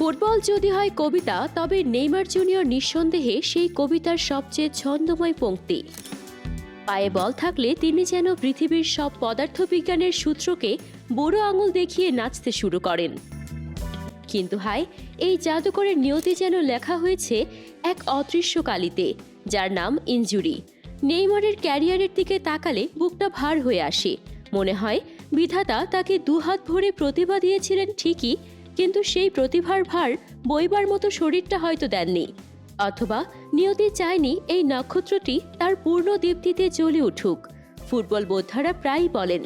Football যদি হয় কবিতা, তবে নেইমার জুনিয়র নিঃসন্দেহে সেই কবিতার সবচেয়ে ছন্দময় পংক্তি পায়ে বল থাকলে তিনি যেন পৃথিবীর সব পদার্থবিজ্ঞানের সূত্রকে বুড়ো আঙুল দেখিয়ে নাচতে শুরু করেন। কিন্তু হায়, এই জাদুকরের নিয়তি যেন লেখা হয়েছে এক অদৃশ্য কালিতে, যার নাম ইনজুরি। নেইমারের ক্যারিয়ারের দিকে তাকালে বুকটা ভার হয়ে আসে। মনে হয় বিধাতা তাকে দুহাত ভরে প্রতিভা দিয়েছিলেন ঠিকই কিন্তু সেই প্রতিভার ভার বইবার মতো শরীরটা হয়তো দেননি। অথবা নিয়তি চায়নি এই নক্ষত্রটি তার পূর্ণ দীপ্তিতে জ্বলে উঠুক। ফুটবল বোদ্ধারা প্রায়ই বলেন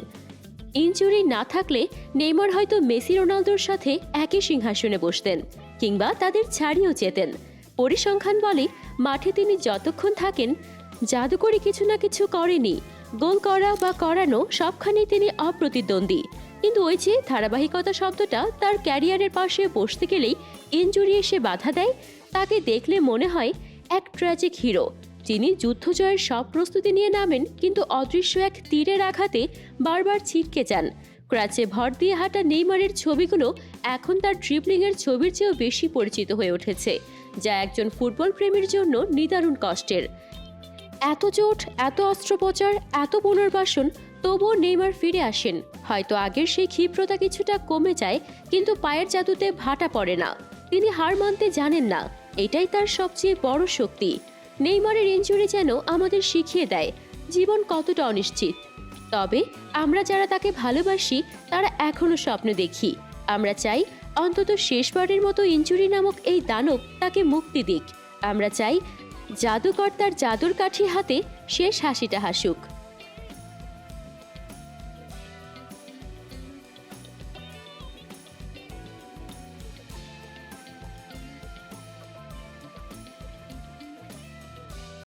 ইনজুরি না থাকলে নেইমার হয়তো মেসি রোনালদোর সাথে একই সিংহাসনে বসতেন কিংবা তাদের ছাড়িয়েও যেতেন। পরিসংখ্যান বলে, মাঠে তিনি যতক্ষণ থাকেন, জাদুকরি কিছু না কিছু করেনি। গোল করা বা করানো সবখানেই তিনি অপ্রতিদ্বন্দ্বী। কিন্তু ওই যে ধারাবাহিকতা শব্দটা তার ক্যারিয়ারের পাশে বসতে গেলেই ইঞ্জুরি এসে বাধা দেয়। তাকে দেখলে মনে হয় এক ট্র্যাজিক হিরো যিনি যুদ্ধজয়ের সব প্রস্তুতি নিয়ে নামেন কিন্তু অদৃশ্য এক তীরের আঘাতে বারবার ছিটকে যান। ক্রাচে ভর দিয়ে হাঁটা নেইমারের ছবিগুলো এখন তার ট্রিপলিংয়ের ছবির চেয়েও বেশি পরিচিত হয়ে উঠেছে, যা একজন ফুটবল প্রেমীর জন্য নিদারুণ কষ্টের। এত চোট এত অস্ত্রোপচার, এত পুনর্বাসন তবুও নেইমার ফিরে আসেন। হয়তো আগের সেই ক্ষিপ্রতা কিছুটা কমে যায়, কিন্তু পায়ের জাদুতে ভাটা পড়ে না। তিনি হার মানতে জানেন না, এটাই তার সবচেয়ে বড় শক্তি। নেইমারের ইঞ্জুরি যেন আমাদের শিখিয়ে দেয়, জীবন কতটা অনিশ্চিত। তবে আমরা যারা তাকে ভালোবাসি, তারা এখনও স্বপ্ন দেখি। আমরা চাই অন্তত শেষবারের মতো ইঞ্জুরি নামক এই দানব তাকে মুক্তি দিক। আমরা চাই জাদুকর তার জাদুর কাঠি হাতে শেষ হাসিটা হাসুক।